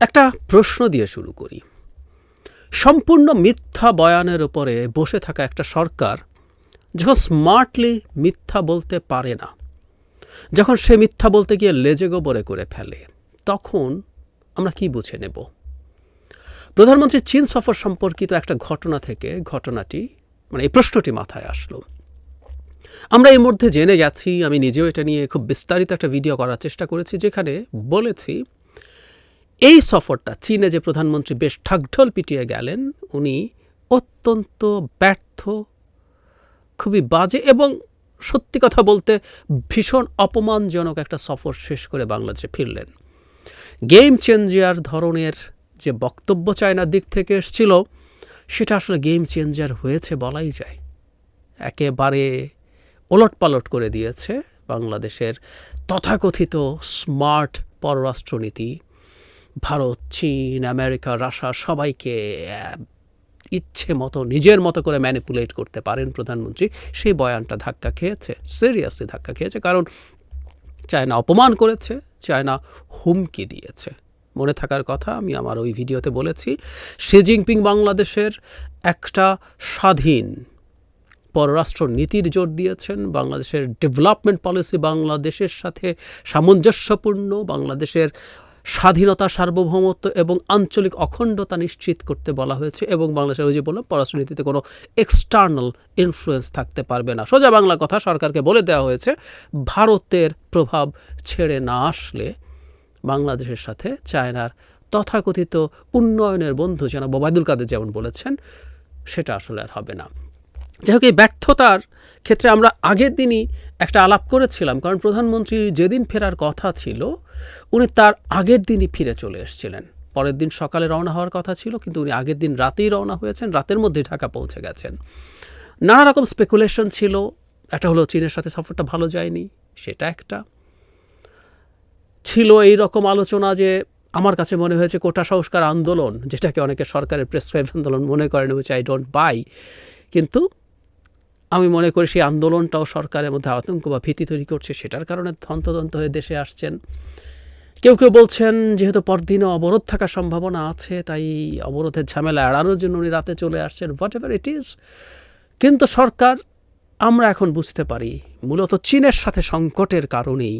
একটা প্রশ্ন দিয়ে শুরু করি। সম্পূর্ণ মিথ্যা বয়ানের উপরে বসে থাকা একটা সরকার যখন স্মার্টলি মিথ্যা বলতে পারে না, যখন সে মিথ্যা বলতে গিয়ে লেজে গোবরে করে ফেলে, তখন আমরা কি বুঝে নেব? প্রধানমন্ত্রী চীন সফর সম্পর্কিত একটা ঘটনা থেকে ঘটনাটি মানে এই প্রশ্নটি মাথায় আসলো। আমরা এর মধ্যে জেনে গেছি, আমি নিজেও এটা নিয়ে খুব বিস্তারিত একটা ভিডিও করার চেষ্টা করেছি, যেখানে বলেছি এই সফরটা চীনে যে প্রধানমন্ত্রী বেশ ঢাকঢোল পিটিয়ে গেলেন, উনি অত্যন্ত ব্যর্থ, খুবই বাজে এবং সত্যি কথা বলতে ভীষণ অপমানজনক একটা সফর শেষ করে বাংলাদেশে ফিরলেন। গেম চেঞ্জার ধরনের যে বক্তব্য চায়নার দিক থেকে এসছিল, সেটা আসলে গেম চেঞ্জার হয়েছে বলাই যায়। একেবারে ওলট পালট করে দিয়েছে বাংলাদেশের তথাকথিত স্মার্ট পররাষ্ট্রনীতি। ভারত, চীন, আমেরিকা রাশিয়া সবাইকে ইচ্ছে মতো, নিজের মতো করে ম্যানিপুলেট করতে পারেন প্রধানমন্ত্রী। সেই বয়ানটা ধাক্কা খেয়েছে সিরিয়াসলি ধাক্কা খেয়েছে। কারণ চায়না অপমান করেছে, চায়না হুমকি দিয়েছে। মনে থাকার কথা আমি আমার ওই ভিডিওতে বলেছি শি জিনপিং বাংলাদেশের একটা স্বাধীন পররাষ্ট্র নীতির জোর দিয়েছেন। বাংলাদেশের ডেভেলপমেন্ট পলিসি বাংলাদেশের সাথে সামঞ্জস্যপূর্ণ, বাংলাদেশের স্বাধীনতা, সার্বভৌমত্ব এবং আঞ্চলিক অখণ্ডতা নিশ্চিত করতে বলা হয়েছে এবং বাংলাদেশের ওই যে বললাম, পররাষ্ট্রনীতিতে কোনো এক্সটার্নাল ইনফ্লুয়েন্স থাকতে পারবে না। সোজা বাংলা কথা সরকারকে বলে দেওয়া হয়েছে, ভারতের প্রভাব ছেড়ে না আসলে বাংলাদেশের সাথে চায়নার তথাকথিত উন্নয়নের বন্ধু যেন বোবায়দুল কাদের যেমন বলেছেন, সেটা আসলে আর হবে না। যাই হোক এই ব্যর্থতার ক্ষেত্রে আমরা আগের দিনই একটা আলাপ করেছিলাম, কারণ প্রধানমন্ত্রী যেদিন ফেরার কথা ছিল, উনি তার আগের দিনই ফিরে চলে এসেছিলেন। পরের দিন সকালে রওনা হওয়ার কথা ছিল, কিন্তু উনি আগের দিন রাতেই রওনা হয়েছেন, রাতের মধ্যে ঢাকা পৌঁছে গেছেন। নানা রকম স্পেকুলেশন ছিল, একটা হলো চীনের সাথে সফরটা ভালো যায়নি, সেটা একটা। ছিল এই রকম আলোচনা যে, আমার কাছে মনে হয়েছে কোটা সংস্কার আন্দোলন, যেটাকে অনেকে সরকারের প্রেসক্রাইব আন্দোলন মনে করেন উইচ আই ডোন্ট বাই কিন্তু আমি মনে করি সেই আন্দোলনটাও সরকারের মধ্যে আতঙ্ক বা ভীতি তৈরি করছে, সেটার কারণে হন্তদন্ত হয়ে দেশে আসছেন। কেউ কেউ বলছেন, যেহেতু পরদিনে অবরোধ থাকার সম্ভাবনা আছে, তাই অবরোধের ঝামেলা এড়ানোর জন্য উনি রাতে চলে আসছেন। হোয়াট এভার ইট ইজ কিন্তু সরকার, আমরা এখন বুঝতে পারি, মূলত চীনের সাথে সংকটের কারণেই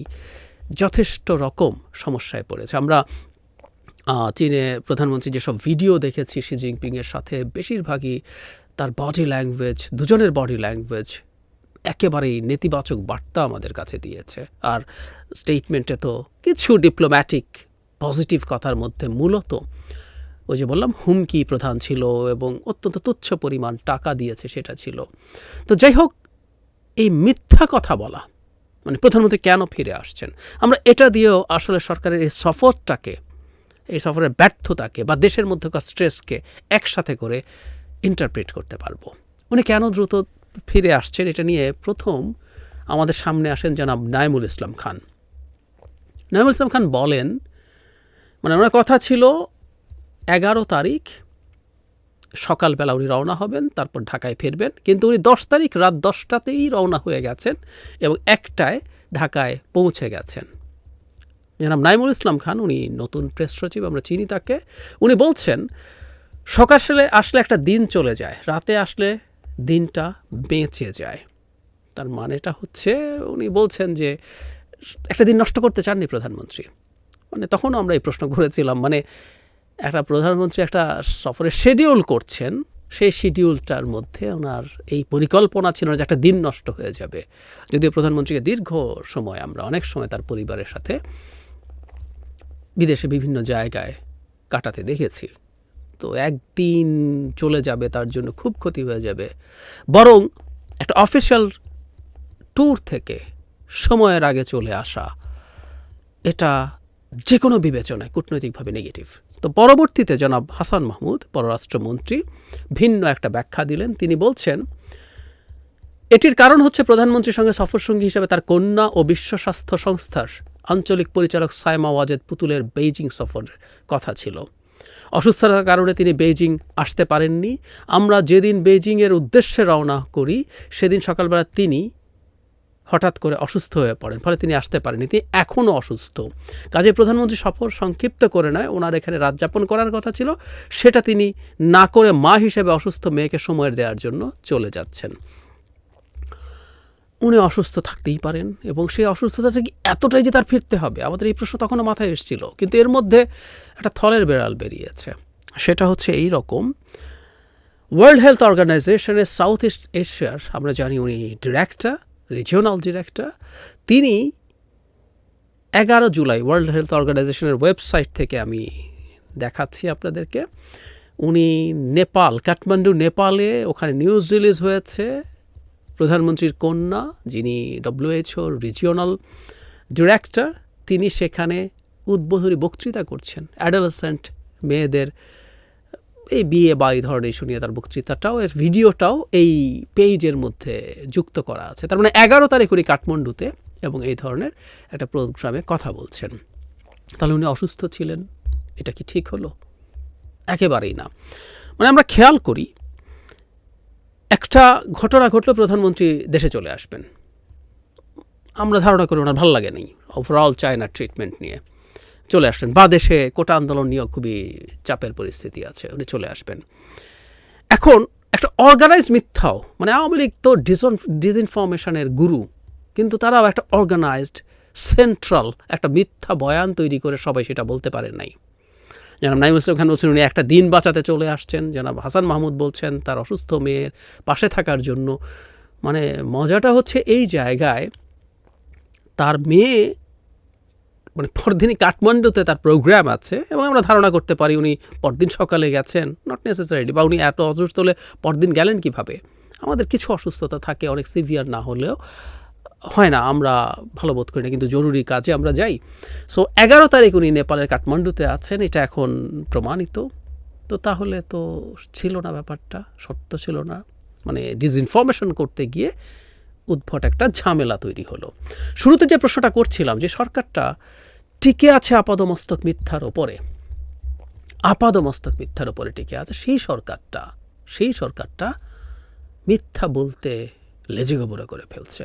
যথেষ্ট রকম সমস্যায় পড়েছে। আমরা চীনে প্রধানমন্ত্রী যেসব ভিডিও দেখেছি শি জিনপিংয়ের সাথে, বেশিরভাগই তার বডি ল্যাঙ্গুয়েজ দুজনের বডি ল্যাঙ্গুয়েজ একেবারেই নেতিবাচক বার্তা আমাদের কাছে দিয়েছে। আর স্টেটমেন্টে তো কিছু ডিপ্লোম্যাটিক পজিটিভ কথার মধ্যে মূলত ওই যে বললাম, হুমকি প্রধান ছিল এবং অত্যন্ত তুচ্ছ পরিমাণ টাকা দিয়েছে সেটা ছিল। তো যাই হোক, এই মিথ্যা কথা বলা মানে প্রধানমন্ত্রী কেন ফিরে আসছেন? আমরা এটা দিয়েও আসলে সরকারের এই সফরটাকে, এই সফরের ব্যর্থতাকে বা দেশের মধ্যকার স্ট্রেসকে একসাথে করে ইন্টারপ্রেট করতে পারব। উনি কেন দ্রুত ফিরে আসছেন এটা নিয়ে প্রথম আমাদের সামনে আসেন জনাব নাইমুল ইসলাম খান। নাইমুল ইসলাম খান বলেন মানে ওনার কথা ছিল, এগারো তারিখ সকালবেলা উনি রওনা হবেন, তারপর ঢাকায় ফিরবেন। কিন্তু উনি দশ তারিখ রাত দশটাতেই রওনা হয়ে গেছেন এবং একটায় ঢাকায় পৌঁছে গেছেন। জনাব নাইমুল ইসলাম খান উনি নতুন প্রেস সচিব, আমরা চিনি তাকে। উনি বলছেন সকালে আসলে একটা দিন চলে যায়, রাতে আসলে দিনটা বেঁচে যায়। তার মানেটা হচ্ছে উনি বলছেন যে, একটা দিন নষ্ট করতে চাননি প্রধানমন্ত্রী। মানে তখনও আমরা এই প্রশ্ন করেছিলাম মানে একটা প্রধানমন্ত্রী একটা সফরের শিডিউল করছেন, সেই শিডিউলটার মধ্যে ওনার এই পরিকল্পনা ছিল যে একটা দিন নষ্ট হয়ে যাবে। যদিও প্রধানমন্ত্রীকে দীর্ঘ সময়, আমরা অনেক সময় তার পরিবারের সাথে বিদেশে বিভিন্ন জায়গায় কাটাতে দেখেছি। তো একদিন চলে যাবে তার জন্য খুব ক্ষতি হয়ে যাবে। বরং একটা অফিসিয়াল ট্যুর থেকে সময়ের আগে চলে আসা, এটা যে কোনো বিবেচনায় কূটনৈতিকভাবে নেগেটিভ তো পরবর্তীতে জনাব হাসান মাহমুদ, পররাষ্ট্রমন্ত্রী, ভিন্ন একটা ব্যাখ্যা দিলেন। তিনি বলছেন, এটির কারণ হচ্ছে প্রধানমন্ত্রীর সঙ্গে সফরসঙ্গী হিসেবে তার কন্যা ও বিশ্ব স্বাস্থ্য সংস্থার আঞ্চলিক পরিচালক সাইমা ওয়াজেদ পুতুলের বেইজিং সফরের কথা ছিল। অসুস্থতার কারণে তিনি বেইজিং আসতে পারেননি। আমরা যেদিন বেইজিংয়ের উদ্দেশ্যে রওনা করি, সেদিন সকালবেলা তিনি হঠাৎ করে অসুস্থ হয়ে পড়েন। ফলে তিনি আসতে পারেনি তিনি এখনও অসুস্থ। কাজে প্রধানমন্ত্রী সফর সংক্ষিপ্ত করে নয়। ওনার এখানে রাত যাপন করার কথা ছিল। সেটা তিনি না করে মা হিসেবে অসুস্থ মেয়েকে সময় দেওয়ার জন্য চলে যাচ্ছেন। উনি অসুস্থ থাকতেই পারেন এবং সেই অসুস্থতা থেকে এতটাই যে তার ফিরতে হবে, আমাদের এই প্রশ্ন তখনও মাথায় এসেছিল। কিন্তু এর মধ্যে একটা থলের বেড়াল বেরিয়েছে। সেটা হচ্ছে এই রকম। ওয়ার্ল্ড হেলথ অর্গানাইজেশনের সাউথ ইস্ট এশিয়ার আমরা জানি উনি ডিরেক্টর রিজিওনাল ডিরেক্টর তিনি এগারো জুলাই ওয়ার্ল্ড হেলথ অর্গানাইজেশনের ওয়েবসাইট থেকে আমি দেখাচ্ছি আপনাদেরকে। উনি নেপাল, কাঠমান্ডু, নেপালে ওখানে নিউজ রিলিজ হয়েছে। প্রধানমন্ত্রীর কন্যা, যিনি ডব্লিউএইচওর রিজিওনাল ডিরেক্টর, তিনি সেখানে উদ্বোধনী বক্তৃতা করছেন। অ্যাডালসেন্ট মেয়েদের এই বিয়ে বা এই ধরনের ইস্যু নিয়ে তার বক্তৃতাটাও, এর ভিডিওটাও এই পেজের মধ্যে যুক্ত করা আছে। তার মানে এগারো তারিখ উনি কাঠমান্ডুতে এবং এই ধরনের একটা প্রোগ্রামে কথা বলছেন। তাহলে উনি অসুস্থ ছিলেন, এটা কি ঠিক হলো? একেবারেই না। মানে আমরা খেয়াল করি একটা ঘটনা ঘটলে প্রধানমন্ত্রী দেশে চলে আসবেন। আমরা ধারণা করি ওনার ভালো লাগে নেই ওভারঅল চায়নার ট্রিটমেন্ট নিয়ে চলে আসবেন বা দেশে কোটা আন্দোলন নিয়েও খুবই চাপের পরিস্থিতি আছে, উনি চলে আসবেন। এখন একটা অর্গানাইজ মিথ্যাও মানে আওয়ামী লীগ তো ডিসইনফরমেশনের গুরু, কিন্তু তারাও একটা অর্গানাইজড সেন্ট্রাল একটা মিথ্যা বয়ান তৈরি করে সবাই সেটা বলতে পারেন নাই। জনাব নাইম ইসলাম খান বলছেন, উনি একটা দিন বাঁচাতে চলে আসছেন। জনাব হাসান মাহমুদ বলছেন, তার অসুস্থ মেয়ের পাশে থাকার জন্য। মানে মজাটা হচ্ছে এই জায়গায় তার মেয়ে মানে পরদিনই কাঠমান্ডুতে তার প্রোগ্রাম আছে এবং আমরা ধারণা করতে পারি উনি পরদিন সকালে গেছেন নট নেসেসারিলি বা উনি এত অসুস্থ হলে পরদিন গেলেন কীভাবে? আমাদের কিছু অসুস্থতা থাকে, অনেক সিভিয়ার না হলেও। হয় না, আমরা ভালো বোধ করি না, কিন্তু জরুরি কাজে আমরা যাই। সো এগারো তারিখ উনি নেপালের কাঠমান্ডুতে আছেন, এটা এখন প্রমাণিত। তো তাহলে তো ছিল না ব্যাপারটা সত্য ছিল না। মানে ডিসইনফরমেশন করতে গিয়ে উদ্ভট একটা ঝামেলা তৈরি হলো। শুরুতে যে প্রশ্নটা করছিলাম যে সরকারটা টিকে আছে আপাদমস্তক মিথ্যার ওপরে। আপাদমস্তক মিথ্যার ওপরে টিকে আছে, সেই সরকারটা সেই সরকারটা মিথ্যা বলতে লেজে গোবরে করে ফেলছে।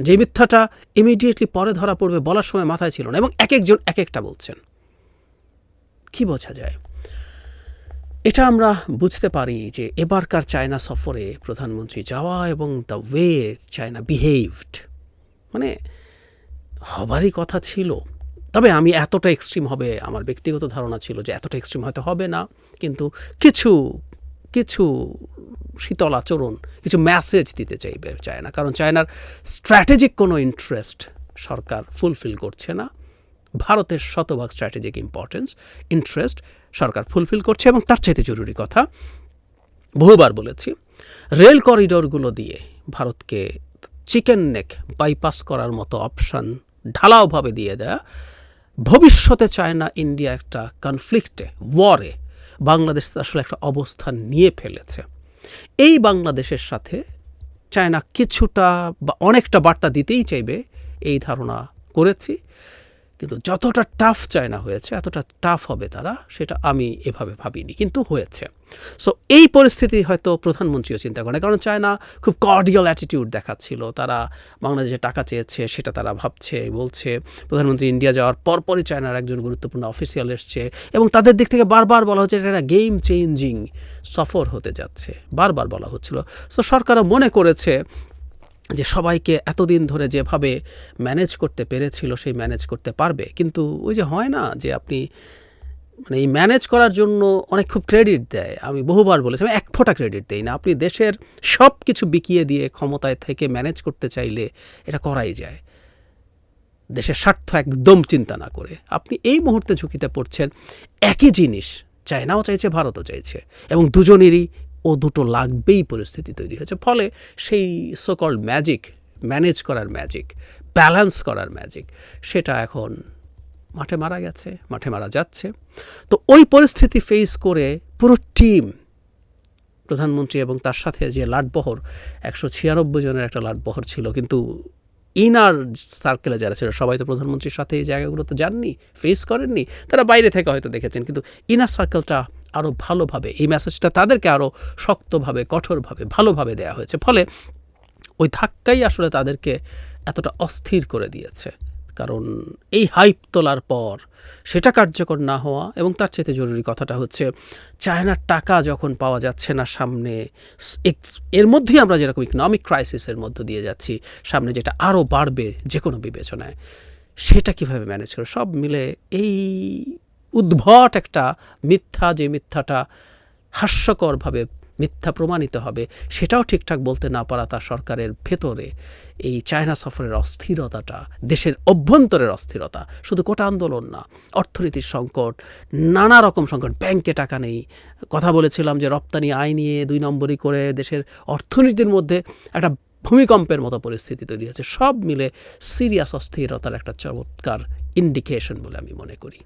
যে মিথ্যাটা ইমিডিয়েটলি পরে ধরা পড়বে বলার সময় মাথায় ছিল না এবং এক একজন এক একটা বলছেন। কি বোঝা যায়? এটা আমরা বুঝতে পারি যে এবারকার চায়না সফরে প্রধানমন্ত্রী যাওয়া এবং দ্য ওয়ে চায়না বিহেভড মানে হবারই কথা ছিল। তবে আমি এতটা এক্সট্রিম হবে, আমার ব্যক্তিগত ধারণা ছিল যে এতটা এক্সট্রিম হয়তো হবে না, কিন্তু কিছু কিছু শীতল আচরণ, কিছু মেসেজ দিতে চাইবে চায়না। কারণ চায়নার স্ট্র্যাটেজিক কোনো ইন্টারেস্ট সরকার ফুলফিল করছে না। ভারতের শতভাগ স্ট্র্যাটেজিক ইম্পর্টেন্স ইন্টারেস্ট সরকার ফুলফিল করছে এবং তার চাইতে জরুরি কথা, বহুবার বলেছি রেল করিডোরগুলো দিয়ে ভারতকে চিকেন নেক বাইপাস করার মতো অপশান ঢালাওভাবে দিয়ে দেয়া, ভবিষ্যতে চায়না ইন্ডিয়া একটা কনফ্লিক্টে ওয়ারে বাংলাদেশ আসলে একটা অবস্থান নিয়ে ফেলেছে। এই বাংলাদেশের সাথে চায়না কিছুটা বা অনেকটা বার্তা দিতেই চাইবে, এই ধারণা করেছি। কিন্তু যতটা টাফ চায়না হয়েছে, এতটা টাফ হবে তারা, সেটা আমি এভাবে ভাবিনি, কিন্তু হয়েছে। সো এই পরিস্থিতি হয়তো প্রধানমন্ত্রীও চিন্তা করে কারণ চায়না খুব কর্ডিয়াল অ্যাটিটিউড দেখাচ্ছিল, তারা বাংলাদেশে টাকা চেয়েছে, সেটা তারা ভাবছে, বলছে। প্রধানমন্ত্রী ইন্ডিয়া যাওয়ার পরপরই চায়নার একজন গুরুত্বপূর্ণ অফিসিয়াল এসছে এবং তাদের দিক থেকে বারবার বলা হচ্ছে এটা একটা গেম চেঞ্জিং সফর হতে যাচ্ছে, বারবার বলা হচ্ছিল। সো সরকারও মনে করেছে যে সবাইকে এতদিন ধরে যেভাবে ম্যানেজ করতে পেরেছিল, সেই ম্যানেজ করতে পারবে। কিন্তু ওই যে হয় না যে আপনি মানে এই ম্যানেজ করার জন্য অনেক খুব ক্রেডিট দেয়। আমি বহুবার বলেছি, আমি এক ফোঁটা ক্রেডিট দেই না। আপনি দেশের সব কিছু বিকিয়ে দিয়ে ক্ষমতায় থেকে ম্যানেজ করতে চাইলে এটা করাই যায়। দেশের স্বার্থ একদম চিন্তা না করে। আপনি এই মুহূর্তে ঝুঁকিতে পড়ছেন। একই জিনিস, চায়নাও চাইছে, ভারতও চাইছে। এবং দুজনেরই ও দুটো লাগবেই পরিস্থিতি তৈরি হয়েছে। ফলে সেই সোকল ম্যাজিক ম্যানেজ করার ম্যাজিক ব্যালেন্স করার ম্যাজিক সেটা এখন মাঠে মারা গেছে, মাঠে মারা যাচ্ছে। তো ওই পরিস্থিতি ফেস করে পুরো টিম প্রধানমন্ত্রী এবং তার সাথে যে লাটবহর, একশো ছিয়ানব্বই জনের একটা লাটবহর ছিল, কিন্তু ইনার সার্কেলে যারা ছিল, সবাই তো প্রধানমন্ত্রীর সাথে এই জায়গাগুলোতে যাননি ফেস করেননি, তারা বাইরে থেকে হয়তো দেখেছেন, কিন্তু ইনার সার্কেলটা আরও ভালোভাবে, এই মেসেজটা তাদেরকে আরও শক্তভাবে, কঠোরভাবে, ভালোভাবে দেওয়া হয়েছে। ফলে ওই ধাক্কাই আসলে তাদেরকে এতটা অস্থির করে দিয়েছে। কারণ এই হাইপ তোলার পর সেটা কার্যকর না হওয়া এবং তার চাইতে জরুরি কথাটা হচ্ছে, চায়নার টাকা যখন পাওয়া যাচ্ছে না সামনে, এর মধ্যেই আমরা যেরকম ইকোনমিক ক্রাইসিসের মধ্য দিয়ে যাচ্ছি, সামনে যেটা আরও বাড়বে যে কোনো বিবেচনায়, সেটা কীভাবে ম্যানেজ করে সব মিলে এই উদ্ভট একটা মিথ্যা, যে মিথ্যাটা হাস্যকরভাবে মিথ্যা প্রমাণিত হবে, সেটাও ঠিকঠাক বলতে না পারা তার সরকারের ভেতরে এই চায়না সফরের অস্থিরতাটা, দেশের অভ্যন্তরের অস্থিরতা। শুধু কোটা আন্দোলন না, অর্থনীতির সংকট, নানা রকম সংকট। ব্যাংকে টাকা নেই। কথা বলেছিলাম যে রপ্তানি আয় নিয়ে দুই নম্বরই করে দেশের অর্থনীতির মধ্যে একটা ভূমিকম্পের মতো পরিস্থিতি তৈরি হয়েছে। সব মিলে সিরিয়াস অস্থিরতার একটা চমৎকার ইন্ডিকেশন বলে আমি মনে করি।